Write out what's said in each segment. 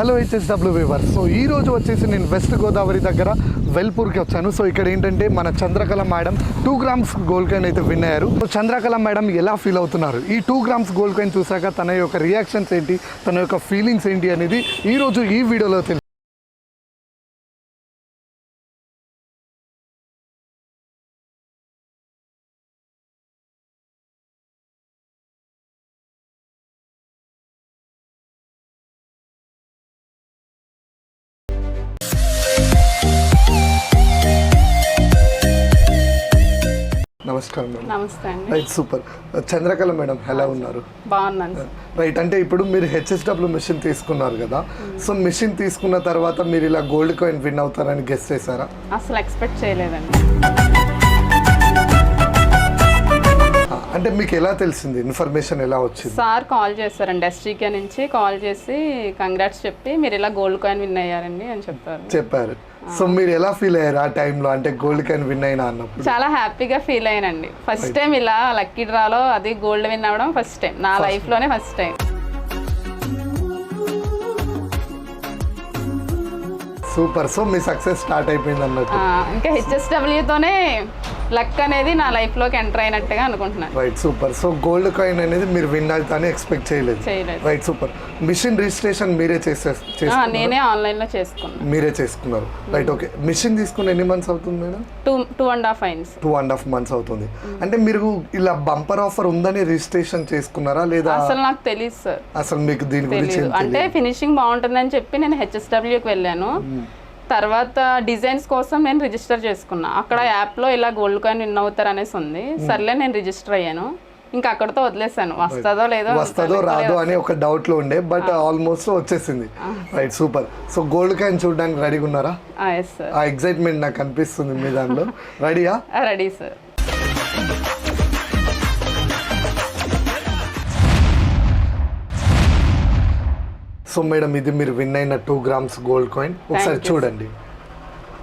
Hello HSW we were so ఈ రోజు వచ్చేసి నేను వెస్ట్ గోదావరి దగ్గర వెల్పూర్కి వచ్చాను. సో ఇక్కడ ఏంటంటే మన Chandrakala madam two grams gold coin అయితే విన్ అయ్యారు. సో చంద్రకళ మేడం ఎలా ఫీల్ అవుతున్నారు? ఈ టూ గ్రామ్స్ గోల్డ్ కాయిన్ చూసాక తన యొక్క రియాక్షన్స్ ఏంటి? తన యొక్క ఫీలింగ్స్ ఏంటి అనేది ఈ రోజు ఈ వీడియోలో తెలుసు నమస్కారం మేడం. నమస్తే అండి. Right super. చంద్రకళ మేడం ఎలా ఉన్నారు? బాగున్నాను. రైట్ అంటే ఇప్పుడు మీరు హెచ్ఎస్డబ్ల్యూ మిషన్ తీసుకున్నారు కదా. సో మిషన్ తీసుకున్న తర్వాత మీరు ఇలా గోల్డ్ కాయిన్ విన్ అవుతారని గెస్ చేశారా? అసలు ఎక్స్పెక్ట్ చేయలేదండి. అంటే మీకు ఎలా తెలిసింది? ఇన్ఫర్మేషన్ ఎలా వచ్చింది? సార్ కాల్ చేశారండి. ఎస్టీకే నుంచి కాల్ చేసి కంగ్రాట్స్ చెప్పి మీరు ఇలా గోల్డ్ కాయిన్ విన్ అయ్యారండి అని చెప్పారు. చెప్పారు. సో మీరు ఎలా ఫీల్ అయ్యారు ఆ టైంలో అంటే గోల్డ్ కాయిన్ విన్ అయినా అన్నప్పుడు. చాలా హ్యాపీగా ఫీల్ అయ్యానండి. ఫస్ట్ టైం ఇలా లక్కీ డ్రాలో అది గోల్డ్ విన్ అవ్వడం ఫస్ట్ టైం నా లైఫ్లోనే ఫస్ట్ టైం సూపర్ సో మీ సక్సెస్ స్టార్ట్ అయిపోయింది అన్నట్టు. ఇంకా హెచ్ఎస్డబ్ల్యూతోనే లక్ అనేది నా లైఫ్లోకి ఎంటర్ అయినట్టుగా అనుకుంటున్నాను. Right super so gold coin అనేది మీరు విన్ అవుతానే ఎక్స్పెక్ట్ చేయలేదు. చేయలేదు. రైట్ సూపర్ మిషన్ రిజిస్ట్రేషన్ మీరే చేసే నేనే ఆన్లైన్లో చేసుకున్నాను మీరే చేసుకున్నారు. రైట్ ఓకే మిషన్ తీసుకుని ఎన్ని మంత్స్ అవుతుంది madam? Two two and half అయిన్స్ టూ అండ్ హాఫ్ మంత్స్ అవుతుంది. అంటే మీరు ఇలా బంపర్ ఆఫర్ ఉందని రిజిస్ట్రేషన్ చేసుకున్నారా లేదా? అసలు నాకు తెలియదు సార్ అసలు మీకు దీని గురించి అంటే ఫినిషింగ్ బాగుంటుందని చెప్పి నేను హెచ్ఎస్డబ్ల్యూకి వెళ్ళాను. తర్వాత డిజైన్స్ కోసం నేను రిజిస్టర్ చేసుకున్నా. అక్కడ యాప్లో ఇలా గోల్డ్ కాయిన్ విన్ అవుతారు అనేసి ఉంది సర్లే నేను రిజిస్టర్ అయ్యాను. ఇంకా అక్కడతో వదిలేసాను వస్తుందో లేదో వస్తుందో రాదో అని ఒక డౌట్లో ఉండే బట్ ఆల్మోస్ట్ వచ్చేసింది. Right super so gold coin చూడడానికి రెడీగా ఉన్నారా? ఎస్ సార్ ఆ ఎగ్జైట్మెంట్ నాకు అనిపిస్తుంది మీ దానిలో రెడీయా రెడీ సార్ సో మేడం ఇది మీరు విన్ అయిన టూ గ్రామ్స్ గోల్డ్ కాయిన్ ఒకసారి చూడండి.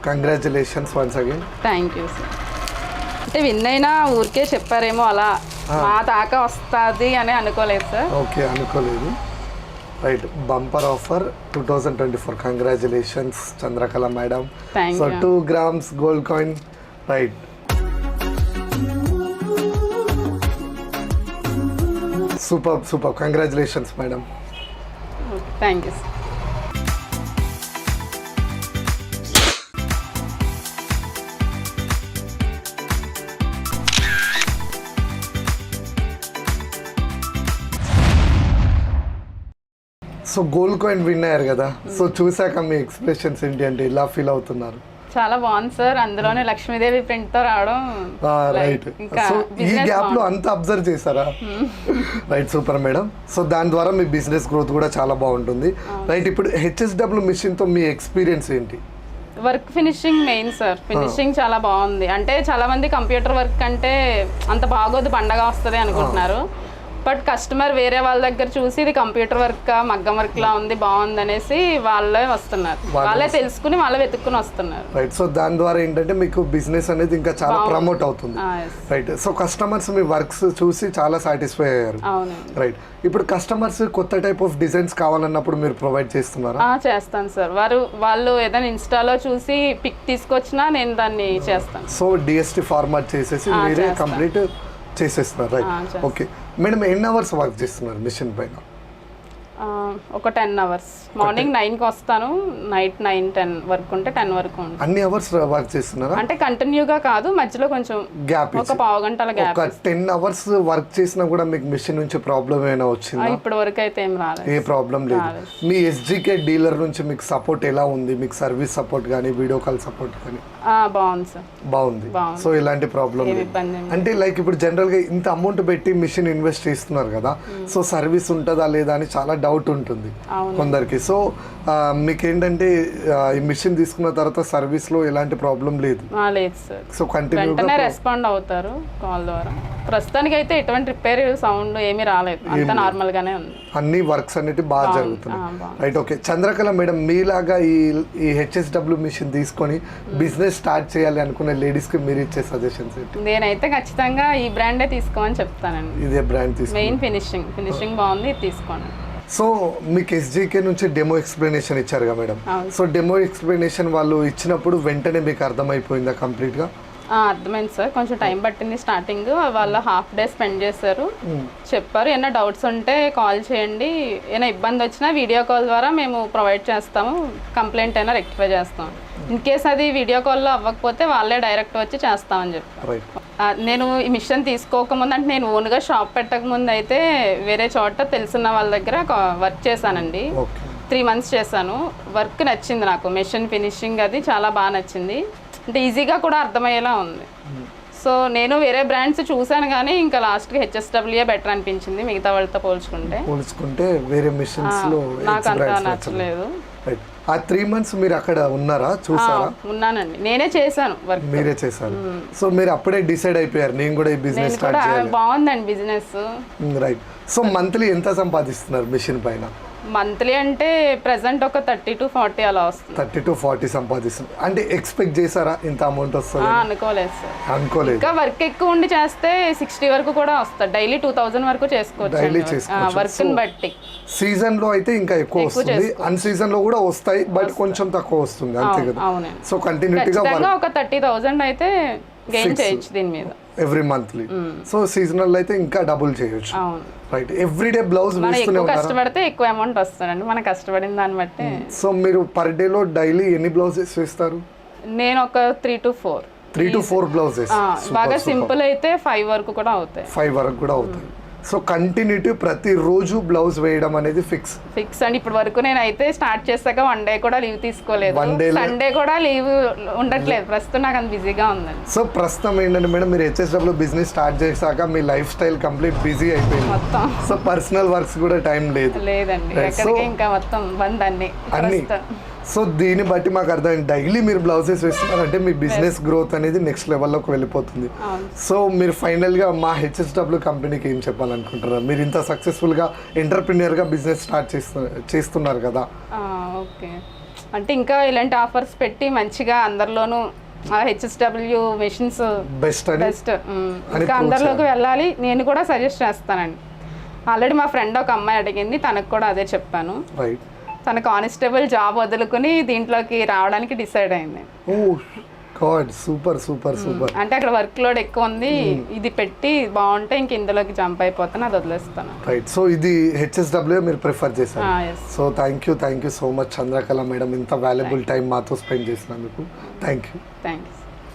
Congratulations once again thank you sir అంటే విన్ అయినా ఊరికే చెప్పారేమో అలా. మా దాకా వస్తుంది అని అనుకోలేదు సార్ ఓకే అనుకోలేదు. Right bumper offer two thousand twenty four congratulations Chandrakala madam so two grams gold coin right super super congratulations madam thank you sir so gold coin win అయ్యారు కదా. సో చూసాక మీ ఎక్స్ప్రెషన్స్ ఏంటి అంటే ఇలా feel అవుతున్నారు. చాలా బాగుంది సార్ అందులోనే లక్ష్మీదేవి ప్రింట్తో రావడం రైట్ సో ఈ గ్యాప్లో. అంతా అబ్జర్వ్ చేశారా? రైట్ సూపర్ మేడం సో దాని ద్వారా మీ బిజినెస్ గ్రోత్ కూడా చాలా బాగుంటుంది. రైట్ ఇప్పుడు హెచ్ఎస్డబ్ల్యూ మిషన్తో మీ ఎక్స్పీరియన్స్ ఏంటి? Work finishing main sir finishing చాలా బాగుంది. అంటే చాలా మంది కంప్యూటర్ వర్క్ అంటే అంత బాగోదు పండగ వస్తుంది అనుకుంటున్నారు. బట్ కస్టమర్ వేరే వాళ్ళ దగ్గర చూసి ఇది కంప్యూటర్ వర్క్ మగ్గం వర్క్ లా ఉంది బాగుంది అనేసి వాళ్ళే వస్తున్నారు. వాళ్ళే తెలుసుకుని వాళ్ళే వెతుక్కుని వస్తున్నారు. రైట్ సో దాని ద్వారా ఏంటంటే మీకు బిజినెస్ అనేది ఇంకా చాలా ప్రమోట్ అవుతుంది. రైట్ సో కస్టమర్స్ మీ వర్క్స్ చూసి చాలా సాటిస్ఫై అయ్యారు. రైట్ ఇప్పుడు కస్టమర్స్ కొత్త టైప్ ఆఫ్ డిజైన్స్ కావాలన్నప్పుడు మీరు ప్రొవైడ్ చేస్తున్నారా? ఆ, చేస్తాను సార్. వారు వాళ్ళు ఏదైనా ఇన్స్టాలో చూసి పిక్ తీసుకొచ్చినా నేను దాన్ని చేస్తాను. సో డిఎస్టీ ఫార్మాట్ చేసేసి ఆ, మీరే. కంప్లీట్ చేసేస్తున్నారు రైట్. ఓకే మేడం ఎన్ని అవర్స్ వర్క్ చేస్తున్నారు మిషన్ పైన? ఒక టెన్ అవర్స్. మార్నింగ్ నైన్కి వస్తాను నైట్ నైన్ టెన్ వరకు ఉంటే టెన్ వరకు అన్ని అవర్స్ వర్క్ చేస్తున్నారా? అంటే కంటిన్యూగా కాదు మధ్యలో కొంచెం గ్యాప్ ఒక పావు గంటల గ్యాప్ టెన్ అవర్స్ వర్క్ చేసినా కూడా మీకు మిషన్ నుంచి ప్రాబ్లం ఏమైనా వచ్చిందా? ఇప్పటి వరకు అయితే ఏం రాలేదు. ఏ ప్రాబ్లం లేదు. మీ ఎస్జీకే డీలర్ నుంచి మీకు సపోర్ట్ ఎలా ఉంది? మీకు సర్వీస్ సపోర్ట్ కానీ వీడియో కాల్ సపోర్ట్ కానీ బాగుంది సార్. బాగుంది. సో ఇలాంటి ప్రాబ్లం అంటే లైక్ ఇప్పుడు జనరల్గా ఇంత అమౌంట్ పెట్టి మిషన్ ఇన్వెస్ట్ చేస్తున్నారు కదా. సో సర్వీస్ ఉంటుందా లేదా అని చాలా డౌట్ ఉంటుంది. కొందరికి. సో మీకు ఏంటంటే ఈ మిషన్ తీసుకున్న తర్వాత సర్వీస్లో ఎలాంటి ప్రాబ్లం లేదు. ఆ, లేదు సార్. సో కంటిన్యూగా వెంటనే రెస్పాండ్ అవుతారు కాల్ ద్వారా. ప్రస్తుతానికి అయితే ఎటువంటి రిపేర్ సౌండ్ ఏమీ రాలేదు. అంతా నార్మల్ గానే ఉంది. అన్ని వర్క్స్ అనేవి బాగా జరుగుతున్నాయి. రైట్ ఓకే చంద్రకళ మేడం మీలాగా ఈ ఈ హెచ్ఎస్డబ్ల్యూ మిషన్ తీసుకొని బిజినెస్ స్టార్ట్ చేయాలి అనుకునే లేడీస్కి మీరు ఇచ్చే సజెషన్స్ నేనైతే ఖచ్చితంగా ఈ బ్రాండే తీసుకోమని చెప్తానండి. ఇదే బ్రాండ్ తీసుకుని మెయిన్ ఫినిషింగ్ ఫినిషింగ్ బాగుంది తీసుకోండి. సో మీకు ఎస్జీకే నుంచి డెమో ఎక్స్ప్లెనేషన్ ఇచ్చారుగా మేడం. సో డెమో ఎక్స్ప్లెనేషన్ వాళ్ళు ఇచ్చినప్పుడు వెంటనే మీకు అర్థమైపోయిందా కంప్లీట్గా? అర్థమైంది సార్. కొంచెం టైం పట్టింది స్టార్టింగ్. వాళ్ళు హాఫ్ డే స్పెండ్ చేశారు. చెప్పారు. ఏమైనా డౌట్స్ ఉంటే కాల్ చేయండి. ఏమైనా ఇబ్బంది వచ్చినా వీడియో కాల్ ద్వారా మేము ప్రొవైడ్ చేస్తాము. కంప్లైంట్ అయినా రెక్టిఫై చేస్తాం. ఇన్ కేస్ అది వీడియో కాల్లో అవ్వకపోతే వాళ్ళే డైరెక్ట్ వచ్చి చేస్తామని చెప్పి రైట్. ఆ, నేను ఈ మిషన్ తీసుకోకముందు అంటే నేను ఓన్గా షాప్ పెట్టకముందు అయితే వేరే చోట తెలిసిన వాళ్ళ దగ్గర వర్క్ చేశానండి. త్రీ మంత్స్ చేశాను. వర్క్ నచ్చింది నాకు. మెషిన్ ఫినిషింగ్ అది చాలా బాగా నచ్చింది. అంటే ఈజీగా కూడా అర్థమయ్యేలా ఉంది. సో నేను వేరే బ్రాండ్స్ చూశాను కానీ ఇంకా లాస్ట్కి హెచ్ఎస్డబ్ల్యూఏ బెటర్ అనిపించింది మిగతా వాళ్ళతో పోల్చుకుంటే. పోల్చుకుంటే వేరే మిషన్స్ నాకు అంత నచ్చలేదు. ఆ త్రీ మంత్స్ మీరు అక్కడ ఉన్నారా? చూసారా? ఉన్నానండి. నేనే చేశాను వర్క్ మీరే చేశారు. సో మీరు అప్పుడే డిసైడ్ అయిపోయారు. నేను కూడా ఈ బిజినెస్ స్టార్ట్ చేయాలి. బాగుందండి బిజినెస్ రైట్ సో మంత్లీ ఎంత సంపాదిస్తున్నారు మిషన్ పైన? మంత్లీ అంటే ప్రజెంట్ ఒక థర్టీ టు ఫార్టీ అలా వస్తుంది. థర్టీ టు ఫార్టీ సంపాదిస్తున్నారు అంటే ఎక్స్పెక్ట్ చేశారా ఇంత అమౌంట్ వస్తుంది అనుకోలేదు సార్. అనుకోలేదు. ఇంకా వర్క్ ఎక్కువ ఉండి చేస్తే సిక్స్టీ వరకు కూడా వస్తుంది. డైలీ టూ థౌజండ్ వరకు చేసుకోవచ్చు Daily చేసుకోవచ్చు. వర్క్ బట్టి. సీజన్లో అయితే ఇంకా ఎక్కువ వస్తుంది. అన్ సీజన్లో కూడా వస్తాయి బట్ కొంచెం తక్కువ వస్తుంది. అంతే కదా. సో కంటిన్యూటీగా ఒక థర్టీ థౌజండ్ అయితే గెయిన్ చేయొచ్చు దీని మీద. ఎవ్రీ మంత్లీ సో సీజనల్ అయితే ఇంకా డబుల్ చేయొచ్చు. రైట్ బ్లౌజ్ వేస్తూనే ఎక్కువ ఉంటారా కష్టపడితే ఎక్కువ అమౌంట్ వస్తుందండి. మనం కష్టపడిన దాన్ని బట్టి సో మీరు పర్ డేలో డైలీ ఎన్ని బ్లౌజెస్ వేస్తారు? నేను ఒక three two four three two four blouses బాగా సింపుల్ అయితే ఫైవ్ వరకు కూడా అవుతాయి. ఫైవ్ వరకు కూడా అవుతాయి. సో కంటిన్యూటీ ప్రతిరోజు బ్లౌజ్ వేయడం అనేది ఫిక్స్. ఫిక్స్ అండి. ఇప్పటి వరకు నేను అయితే స్టార్ట్ చేశాక వన్ డే కూడా లీవ్ తీసుకోలేదు. day లే- సండే కూడా లీవ్ ఉండట్లేదు. ప్రస్తుతం నాకు అంత బిజీగా ఉందండి సో ప్రస్తుతం ఏంటంటే మేడం మీరు హెచ్ఎస్డబ్ల్యూ బిజినెస్ స్టార్ట్ చేశాక మీ లైఫ్ స్టైల్ కంప్లీట్ బిజీ అయిపోయింది. మొత్తం. సో పర్సనల్ వర్క్స్ కూడా టైం లేదు. లేదండి. ఇంకా మొత్తం బంద్ అన్ని. అన్ని. సో దీన్ని బట్టి మాకు అర్థమైంది. డైలీ మీరు బ్లౌజెస్ వేస్తున్నారంటే మీ బిజినెస్ గ్రోత్ అనేది నెక్స్ట్ లెవెల్లోకి వెళ్ళిపోతుంది. సో మీరు ఫైనల్గా మా హెచ్ఎస్డబ్ల్యూ కంపెనీకి ఏం చెప్పాలనుకుంటున్నారు? మీరు ఇంత సక్సెస్ఫుల్గా ఎంటర్ప్రినియర్గా బిజినెస్ స్టార్ట్ చేస్తు చేస్తున్నారు కదా. ఓకే. అంటే ఇంకా ఇలాంటి ఆఫర్స్ పెట్టి మంచిగా అందరిలోనూ హెచ్ఎస్డబ్ల్యూ మెషిన్స్ బెస్ట్ బెస్ట్ ఇంకా అందరిలోకి వెళ్ళాలి. నేను కూడా సజెస్ట్ చేస్తానండి. ఆల్రెడీ మా ఫ్రెండ్ ఒక అమ్మాయి అడిగింది. తనకు కూడా అదే చెప్పాను. రైట్ తన కానిస్టేబుల్ జాబ్ వదులుకుని దీంట్లోకి రావడానికి డిసైడ్ అయింది. Oh god super super super. అంటే అక్కడ వర్క్ లోడ్ ఎక్కువ ఉంది ఇది పెట్టి బాగుంటే ఇంక ఇందులోకి జంప్ అయిపోతాను అది వదిలేస్తాను. రైట్ సో ఇది హెచ్ఎస్డబ్ల్యూ మీరు ప్రిఫర్ చేశారు. So thank you thank you so much Chandrakala madam ఇంత వాల్యుబుల్ టైం మాతో స్పెండ్ చేసినందుకు. Thank you thanks